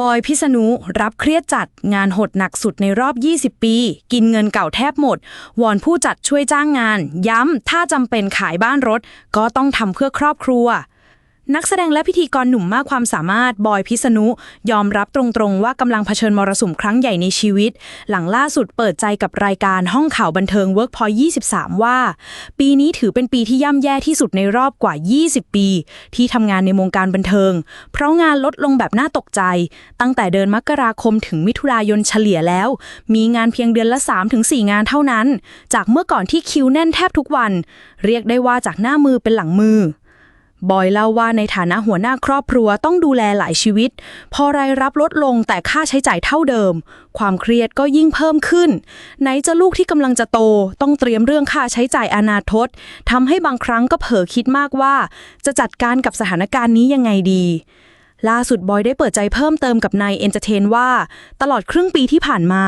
บอยพิษณุรับเครียดจัดงานหดหนักสุดในรอบ 20 ปี กินเงินเก่าแทบหมด วอนผู้จัดช่วยจ้างงาน ย้ำถ้าจำเป็นขายบ้านรถ ก็ต้องทำเพื่อครอบครัว นักแสดงและพิธีกรหนุ่มมากความสามารถบอยพิษณุ ยอมรับตรงๆ ว่ากำลังเผชิญมรสุมครั้งใหญ่ในชีวิต หลังล่าสุดเปิดใจกับรายการห้องข่าวบันเทิง Workpoint 23 ว่า ปีนี้ถือเป็นปีที่ย่ำแย่ที่สุดในรอบกว่า 20 ปี ที่ทำงานในวงการบันเทิง เพราะงานลดลงแบบน่าตกใจ ตั้งแต่เดือนมกราคมถึงมิถุนายนเฉลี่ยแล้ว มีงานเพียงเดือนละ 3-4 งานเท่านั้น จากเมื่อก่อนที่คิวแน่นแทบทุกวัน เรียกได้ว่าจากหน้ามือเป็นหลังมือ บอยเล่าว่าในฐานะหัวหน้าครอบครัวต้องดูแลหลายชีวิต พอรายรับลดลงแต่ค่าใช้จ่ายเท่าเดิม ความเครียดก็ยิ่งเพิ่มขึ้น ไหนจะลูกที่กำลังจะโต ต้องเตรียมเรื่องค่าใช้จ่ายอนาคตทำให้บางครั้งก็เผลอคิดมากว่า จะจัดการกับสถานการณ์นี้ยังไงดี ล่าสุดบอยได้เปิดใจเพิ่มเติมกับนายเอนเตอร์เทนว่า ตลอดครึ่งปีที่ผ่านมา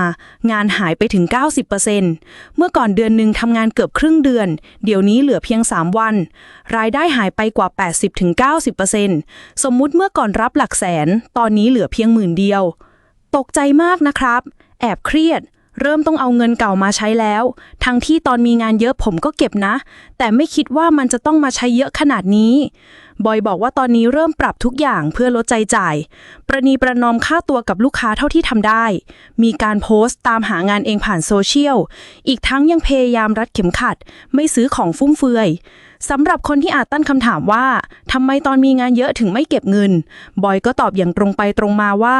งานหายไปถึง 90%เมื่อก่อนเดือนหนึ่งทำงานเกือบครึ่งเดือน เดี๋ยวนี้เหลือเพียง 3 วัน รายได้หายไปกว่า 80-90%สมมุติเมื่อก่อนรับหลักแสน ตอนนี้เหลือเพียงหมื่นเดียว ตกใจมากนะครับ แอบเครียด เริ่มต้องเอาเงินเก่ามาใช้แล้ว ทั้งที่ตอนมีงานเยอะผมก็เก็บนะ แต่ไม่คิดว่ามันจะต้องมาใช้เยอะขนาดนี้ บอยบอกว่าตอนนี้เริ่มปรับทุกอย่างเพื่อลดใจจ่าย ประนีประนอมค่าตัวกับลูกค้าเท่าที่ทำได้ มีการโพสต์ตามหางานเองผ่านโซเชียล อีกทั้งยังพยายามรัดเข็มขัด ไม่ซื้อของฟุ่มเฟือยสำหรับคนที่อาจตั้งคำถามว่าทำไมตอนมีงานเยอะถึงไม่เก็บเงิน บอยก็ตอบอย่างตรงไปตรงมาว่า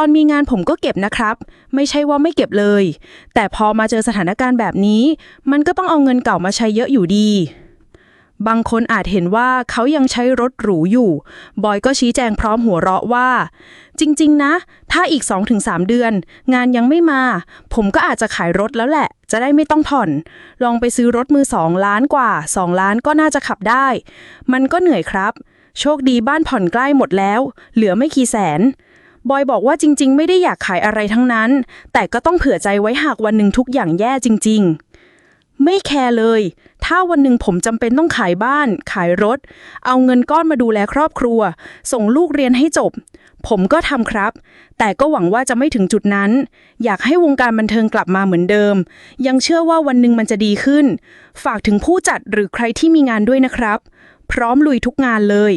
ตอนมีงานผมก็เก็บนะครับ ไม่ใช่ว่าไม่เก็บเลย แต่พอมาเจอสถานการณ์แบบนี้ มันก็ต้องเอาเงินเก่ามาใช้เยอะอยู่ดี บางคนอาจเห็นว่าเขายังใช้รถหรูอยู่ บอยก็ชี้แจงพร้อมหัวเราะว่า จริง ๆ นะ ถ้าอีก 2-3 เดือน งานยังไม่มา ผมก็อาจจะขายรถแล้วแหละ จะได้ไม่ต้องผ่อน ลองไปซื้อรถมือ2ล้านกว่า 2 ล้านก็น่าจะขับได้ มันก็เหนื่อยครับ โชคดีบ้านผ่อนใกล้หมดแล้ว เหลือไม่กี่แสน บอยบอกว่าจริง ๆ ไม่ได้อยากขายอะไรทั้งนั้น แต่ก็ต้องเผื่อใจไว้หากวันหนึ่งทุกอย่างแย่จริง ๆ ไม่แคร์เลย ถ้าวันหนึ่งผมจำเป็นต้องขายบ้าน ขายรถ เอาเงินก้อนมาดูแลครอบครัว ส่งลูกเรียนให้จบ ผมก็ทำครับ แต่ก็หวังว่าจะไม่ถึงจุดนั้น อยากให้วงการบันเทิงกลับมาเหมือนเดิม ยังเชื่อว่าวันหนึ่งมันจะดีขึ้น ฝากถึงผู้จัดหรือใครที่มีงานด้วยนะครับ พร้อมลุยทุกงานเลย